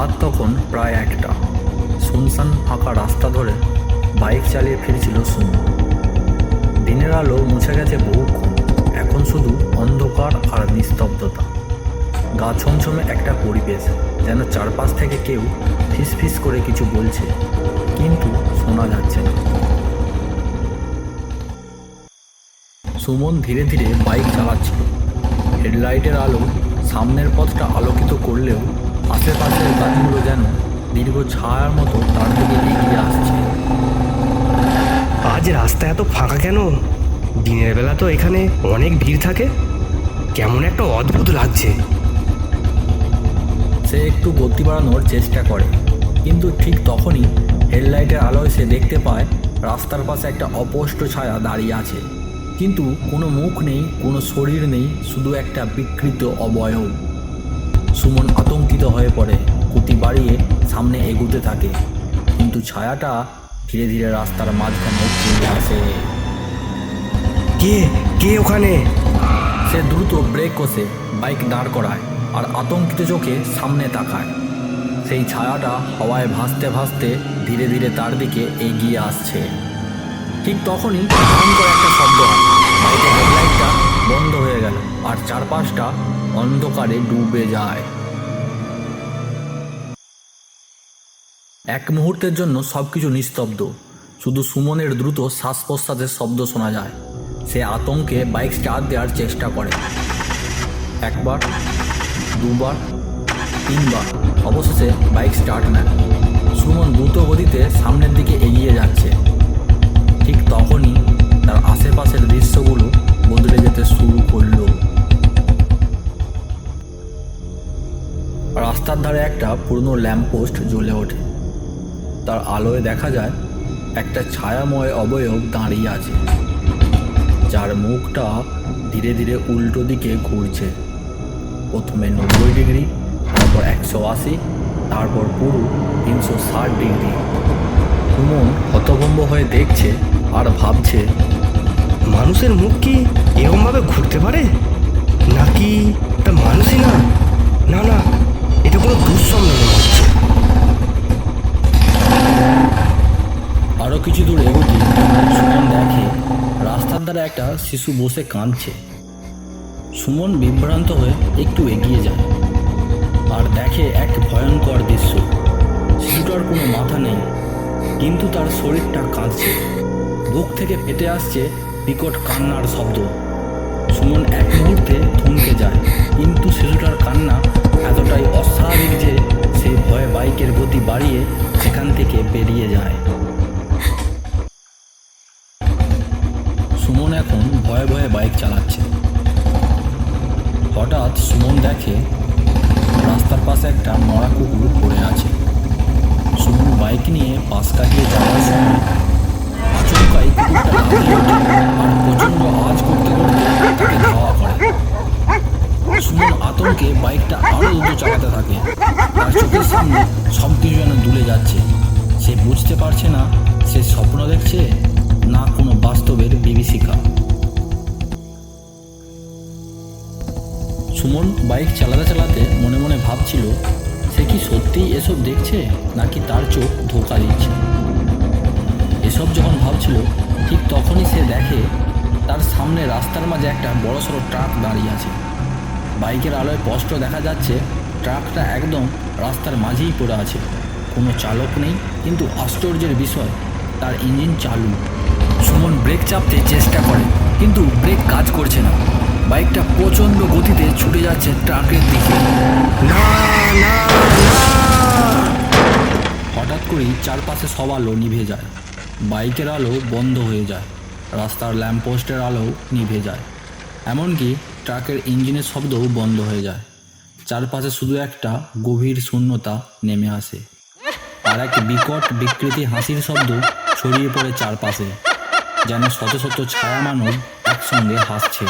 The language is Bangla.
রাত তখন প্রায় একটা। শুনশান ফাঁকা রাস্তা ধরে বাইক চালিয়ে ফিরছিল সুমন। দিনের আলো মুছে গেছে বহুক্ষণ। এখন শুধু অন্ধকার আর নিস্তব্ধতা। গা ছমছমে একটা পরিবেশ, যেন চারপাশ থেকে কেউ ফিস করে কিছু বলছে, কিন্তু শোনা যাচ্ছে না। সুমন ধীরে ধীরে বাইক চালাচ্ছিল। হেডলাইটের আলো সামনের পথটা আলোকিত করলেও আশেপাশের গাছগুলো যেন দীর্ঘ ছায়ার মতো তার দিকে এগিয়ে আসছে। আজ রাস্তা এত ফাঁকা কেন? দিনের বেলা তো এখানে অনেক ভিড় থাকে। কেমন একটা অদ্ভুত লাগছে। সে একটু গতি বাড়ানোর চেষ্টা করে কিন্তু ঠিক তখনই হেডলাইটের আলোয় সে দেখতে পায় রাস্তার পাশে একটা অপষ্ট ছায়া দাঁড়িয়ে আছে। কিন্তু কোনো মুখ নেই কোনো শরীর নেই শুধু একটা বিকৃত অবয়ব। সুমন আতঙ্কিত হয়ে পড়ে গতি বাড়িয়ে সামনে এগুতে থাকে। কিন্তু ছায়াটা ধীরে ধীরে রাস্তার মাঝখানে চলে আসে। কে? কে ওখানে? সে দ্রুত ব্রেক কষে বাইক দাঁড় করায় আর আতঙ্কিত চোখে সামনে তাকায়। সেই ছায়াটা হাওয়ায় ভাসতে ভাসতে ধীরে ধীরে তার দিকে এগিয়ে আসছে। ঠিক তখনই ভয়ঙ্কর একটা শব্দ হয়। বাইকের হেডলাইটটা বন্ধ হয়ে গেল আর চারপাশটা অন্ধকারে ডুবে যায়। এক মুহূর্তের জন্য সব কিছু নিস্তব্ধ। শুধু সুমনের দ্রুত শ্বাস প্রশ্বাসের শব্দ শোনা যায়। সে আতঙ্কে বাইক স্টার্ট দেওয়ার চেষ্টা করে। একবার, দুবার, তিনবার, অবশেষে বাইক স্টার্ট নেয়। সুমন দ্রুত গতিতে সামনের দিকে এগিয়ে যাচ্ছে। ঠিক তখনই তার আশেপাশের দৃশ্যগুলো বদলে যেতে শুরু করল। রাস্তার ধারে একটা পুরনো ল্যাম্পপোস্ট জ্বলে ওঠে। তার আলোয় দেখা যায়, একটা ছায়াময় অবয়ব দাঁড়িয়ে আছে, যার মুখটা ধীরে ধীরে উল্টো দিকে ঘুরছে। প্রথমে নব্বই ডিগ্রি, তারপর একশো আশি, তারপর পুরো তিনশো ষাট ডিগ্রি। সুমন হতভম্ব হয়ে দেখছে আর ভাবছে, মানুষের মুখ কি এরকমভাবে ঘুরতে পারে? নাকি তা মানুষই না? কিছু দূর এগোতে সুমন দেখে রাস্তার ধারে একটা শিশু বসে কাঁদছে। সুমন বিভ্রান্ত হয়ে একটু এগিয়ে যায় আর দেখে এক ভয়ঙ্কর দৃশ্য। শিশুটার কোনো মাথা নেই, কিন্তু তার শরীরটা কাঁদছে। বুক থেকে ফেটে আসছে বিকট কান্নার শব্দ। সুমন এক মুহূর্তে থমকে যায়, কিন্তু শিশুটার কান্না এতটাই অস্বাভাবিক যে সে ভয়ে বাইকের গতি বাড়িয়ে সেখান থেকে বেরিয়ে যায়। ভয়ে বাইক চালাচ্ছে। হঠাৎ সুমন দেখে রাস্তার পাশে একটা মরা কুকুর পড়ে আছে। সুমন বাইক নিয়ে পাশ কাটিয়ে যাওয়ার সময় সুমন আতঙ্কে বাইকটা আরও দ্রুত চালাতে থাকে। তার চোখের সামনে সব কিছু যেন দুলে যাচ্ছে। সে বুঝতে পারছে না, সে স্বপ্ন দেখছে না কোনো বাস্তবের বিভীষিকা। সুমন বাইক চালাতে চালাতে মনে মনে ভাবছিল, সে কি সত্যিই এসব দেখছে, নাকি তার চোখ ধোকা দিচ্ছে? এসব যখন ভাবছিল, ঠিক তখনই সে দেখে তার সামনে রাস্তার মাঝে একটা বড়সড় ট্রাক দাঁড়িয়ে আছে। বাইকের আলোয় স্পষ্ট দেখা যাচ্ছে, ট্রাকটা একদম রাস্তার মাঝেই পড়ে আছে। কোনো চালক নেই, কিন্তু আশ্চর্যের বিষয়, তার ইঞ্জিন চালু। সুমন ব্রেক চাপতে চেষ্টা করে, কিন্তু ব্রেক কাজ করছে না। বাইকটা প্রচণ্ড গতিতে ছুটে যাচ্ছে ট্রাকের দিকে। না না না। হঠাৎ করেই চারপাশে সব আলো নিভে যায়। বাইকের আলো বন্ধ হয়ে যায়। রাস্তার ল্যাম্পপোস্টের আলো নিভে যায়। এমনকি ট্রাকের ইঞ্জিনের শব্দও বন্ধ হয়ে যায়। চারপাশে শুধু একটা গভীর শূন্যতা নেমে আসে। আর এক বিকট বিকৃতি হাসির শব্দ ছড়িয়ে পড়ে চারপাশে যেন শত শত ছায়া মানব একসঙ্গে হাসছে।